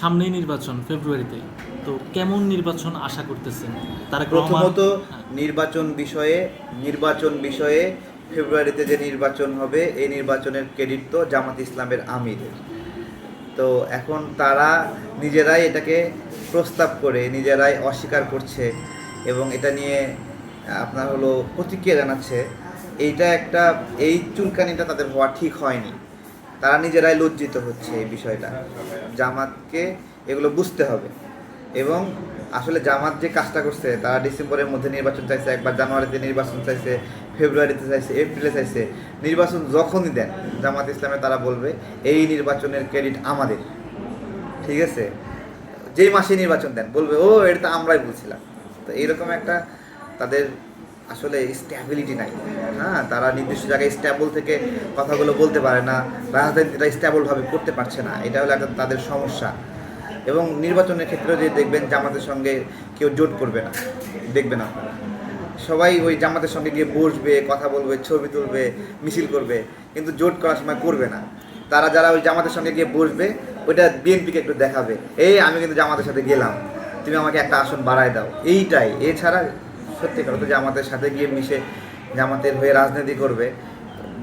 সামনেই নির্বাচন ফেব্রুয়ারিতে। তো কেমন নির্বাচন আশা করতেছেন? তারা প্রথমত নির্বাচন বিষয়ে নির্বাচন বিষয়ে ফেব্রুয়ারিতে যে নির্বাচন হবে এই নির্বাচনের ক্রেডিট তো জামাত ইসলামের আমিরের। তো এখন তারা নিজেরাই এটাকে প্রস্তাব করে নিজেরাই অস্বীকার করছে এবং এটা নিয়ে আপনার হলো প্রতিক্রিয়া জানাচ্ছে। এইটা একটা এই চুলকানিটা তাদের হওয়া ঠিক হয়নি। তারা নিজেরাই লজ্জিত হচ্ছে এই বিষয়টা। জামাতকে এগুলো বুঝতে হবে। এবং আসলে জামাত যে কাজটা করছে, তারা ডিসেম্বরের মধ্যে নির্বাচন চাইছে, একবার জানুয়ারিতে নির্বাচন চাইছে, ফেব্রুয়ারিতে চাইছে, এপ্রিলে চাইছে। নির্বাচন যখনই দেন, জামাত ইসলামে তারা বলবে, এই নির্বাচনের ক্রেডিট আমাদের। ঠিক আছে? যেই মাসে নির্বাচন দেন, বলবে, ও, এটা তো আমরাই বলছিলাম। তো এইরকম একটা তাদের আসলে স্ট্যাবিলিটি নাই। হ্যাঁ তারা নির্দিষ্ট জায়গায় স্ট্যাবল থেকে কথাগুলো বলতে পারে না রাজনীতিটা স্ট্যাবলভাবে করতে পারছে না। এটা হলো একটা তাদের সমস্যা। এবং নির্বাচনের ক্ষেত্রেও যে দেখবেন জামাতের সঙ্গে কেউ জোট করবে না। দেখবেন আপনারা। সবাই ওই জামাতের সঙ্গে গিয়ে বসবে, কথা বলবে, ছবি তুলবে, মিছিল করবে, কিন্তু জোট করার সময় করবে না। তারা যারা ওই জামাতের সঙ্গে গিয়ে বসবে, ওইটা বিএনপিকে একটু দেখাবে। এই, আমি কিন্তু জামাতের সাথে গেলাম। তুমি আমাকে একটা আসন বাড়ায় দাও। এইটাই। এছাড়া কথা তো জামাতের সাথে গিয়ে মিশে জামাতের হয়ে রাজনীতি করবে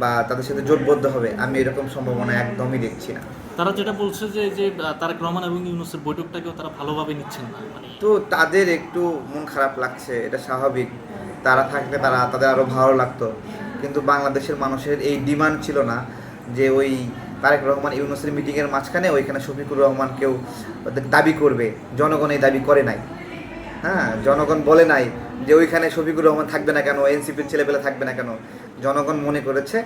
বা তাদের সাথে জোটবদ্ধ হবে আমি এরকম সম্ভাবনা একদমই দেখছি না। তারা যেটা বলছে যে যে তারেক রহমান এবং ইউনুসের বৈঠকটাকেও তারা ভালোভাবে নিচ্ছেন না মানে তো তাদের একটু মন খারাপ লাগছে এটা স্বাভাবিক। তারা থাকলে তারা তাদের আরও ভালো লাগতো। কিন্তু বাংলাদেশের মানুষের এই ডিমান্ড ছিল না যে ওই তারেক রহমান ইউনুসের মিটিংয়ের মাঝখানে ওইখানে শফিকুর রহমান কেউ দাবি করবে। জনগণ এই দাবি করে নাই। হ্যাঁ জনগণ বলে নাই যে ওইখানে শফিকুর রহমান থাকবে না কেন, এনসিপির ছেলেপেলে থাকবে না কেন? জনগণ মনে করেছে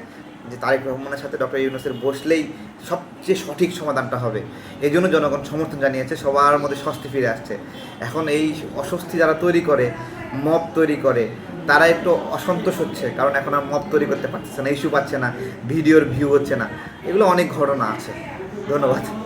যে তারেক রহমানের সাথে ডক্টর ইউনুসের বসলেই সবচেয়ে সঠিক সমাধানটা হবে। এই জন্য জনগণ সমর্থন জানিয়েছে, সবার মধ্যে স্বস্তি ফিরে আসছে। এখন এই অস্বস্তি যারা তৈরি করে, মব তৈরি করে, তারা একটু অসন্তোষ হচ্ছে, কারণ এখন আর মব তৈরি করতে পারতেছে না, ইস্যু পাচ্ছে না, ভিডিওর ভিউ হচ্ছে না। এগুলো অনেক ঘটনা আছে। ধন্যবাদ।